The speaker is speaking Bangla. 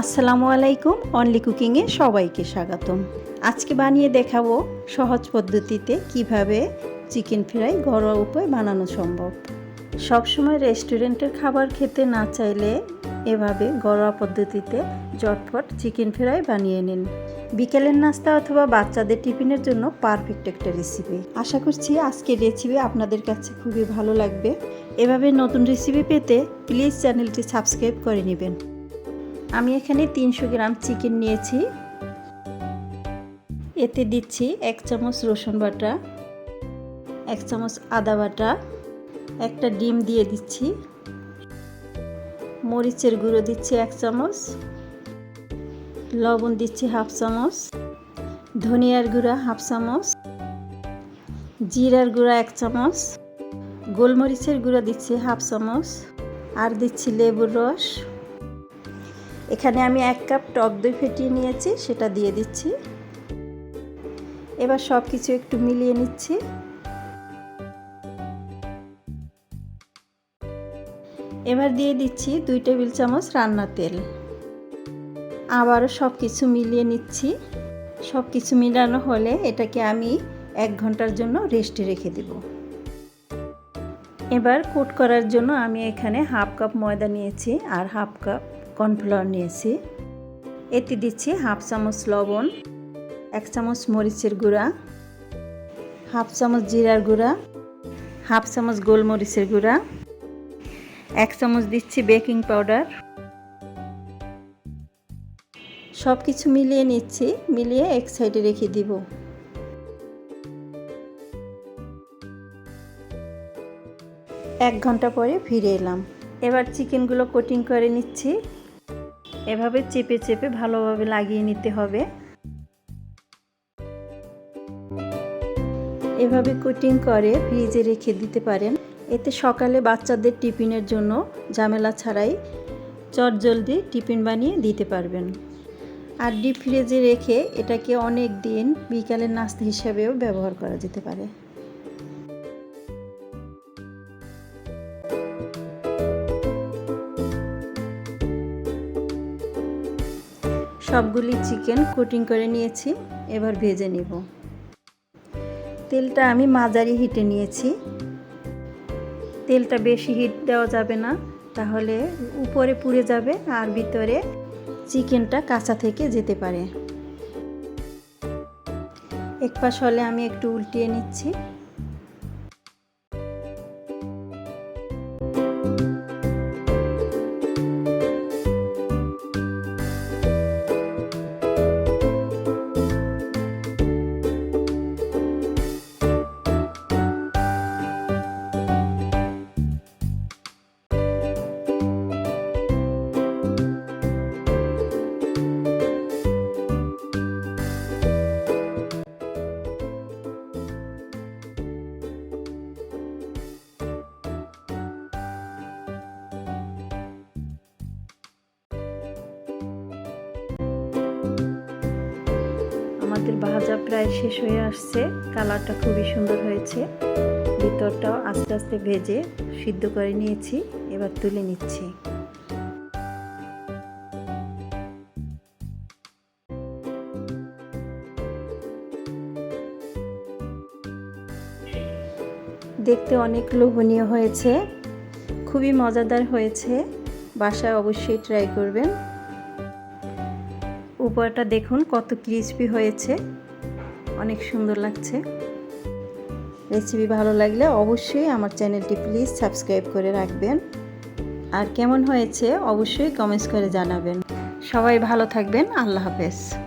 আসসালামু আলাইকুম অনলি কুকিংয়ে সবাইকে স্বাগতম। আজকে বানিয়ে দেখাবো সহজ পদ্ধতিতে কীভাবে চিকেন ফ্রাই ঘরোয়া উপায় বানানো সম্ভব। সবসময় রেস্টুরেন্টের খাবার খেতে না চাইলে এভাবে ঘরোয়া পদ্ধতিতে জটফট চিকেন ফ্রাই বানিয়ে নিন। বিকেলের নাস্তা অথবা বাচ্চাদের টিফিনের জন্য পারফেক্ট একটা রেসিপি আশা করছি আজকের রেসিপি আপনাদের কাছে খুবই ভালো লাগবে। এভাবে নতুন রেসিপি পেতে প্লিজ চ্যানেলটি সাবস্ক্রাইব করে নেবেন। আমি এখানে তিনশো গ্রাম চিকেন নিয়েছি। এতে দিচ্ছি এক চামচ রসুন বাটা, এক চামচ আদা বাটা, একটা ডিম দিয়ে দিচ্ছি। মরিচের গুঁড়ো দিচ্ছি এক চামচ। লবণ দিচ্ছি হাফ চামচ। ধনিয়ার গুঁড়া হাফ চামচ। জিরার গুঁড়া এক চামচ। গোলমরিচের গুঁড়ো দিচ্ছি হাফ চামচ। আর দিচ্ছি লেবুর রস। এখানে আমি এক কাপ টক দই ফেটিয়ে নিয়েছি, সেটা দিয়ে দিচ্ছি। এবার সব কিছু একটু মিলিয়ে নিচ্ছি। এবার দিয়ে দিচ্ছি দুই টেবিল চামচ রান্নার তেল। আবারও সব কিছু মিলিয়ে নিচ্ছি। সব কিছু মিলানো হলে এটাকে আমি এক ঘণ্টার জন্য রেস্টে রেখে দেব। এবার কোট করার জন্য আমি এখানে হাফ কাপ ময়দা নিয়েছি, আর হাফ কাপ কর্নফ্লাওয়ার নিয়েছি। এতে দিচ্ছি হাফ চামচ লবণ, এক চামচ মরিচের গুঁড়া, হাফ চামচ জিরার গুঁড়া, হাফ চামচ গোলমরিচের গুঁড়া, এক চামচ দিচ্ছি বেকিং পাউডার। সব কিছু মিলিয়ে নিচ্ছি, মিলিয়ে এক সাইডে রেখে দিব। এক ঘণ্টা পরে ফিরে এলাম। এবার চিকেনগুলো কোটিং করে নিচ্ছি। এভাবে চেপে চেপে ভালোভাবে লাগিয়ে নিতে হবে। এভাবে কুটিং করে ফ্রিজে রেখে দিতে পারেন। এতে সকালে বাচ্চাদের টিফিনের জন্য ঝামেলা ছাড়াই চটজলদি টিফিন বানিয়ে দিতে পারবেন। আর ডিপ ফ্রিজে রেখে এটাকে অনেক দিন বিকালের নাস্তা হিসাবেও ব্যবহার করা যেতে পারে। সবগুলি চিকেন কোটিং করে নিয়েছি, এবার ভেজে নিব। তেলটা আমি মাঝারি হিটে নিয়েছি। তেলটা বেশি হিট দেওয়া যাবে না, তাহলে উপরে পুড়ে যাবে আর ভিতরে চিকেনটা কাঁচা থেকে যেতে পারে। এক পাশ হলে আমি একটু উল্টিয়ে নিচ্ছি। আমাদের ভাজা প্রায় শেষ হয়ে আসছে। কালারটা খুবই সুন্দর হয়েছে। ভিতরটাও আস্তে আস্তে ভেজে সিদ্ধ করে নিয়েছি, এবার তুলে নিচ্ছি। দেখতে অনেক লোভনীয় হয়েছে। খুবই মজাদার হয়েছে। বাসায় অবশ্যই ট্রাই করবেন। উপরটা দেখুন কত ক্রিসপি হয়েছে। অনেক সুন্দর লাগছে। রেসিপি ভালো লাগলে অবশ্যই আমার চ্যানেলটি প্লিজ সাবস্ক্রাইব করে রাখবেন। আর কেমন হয়েছে অবশ্যই কমেন্টস করে জানাবেন। সবাই ভালো থাকবেন, আল্লাহ হাফেজ।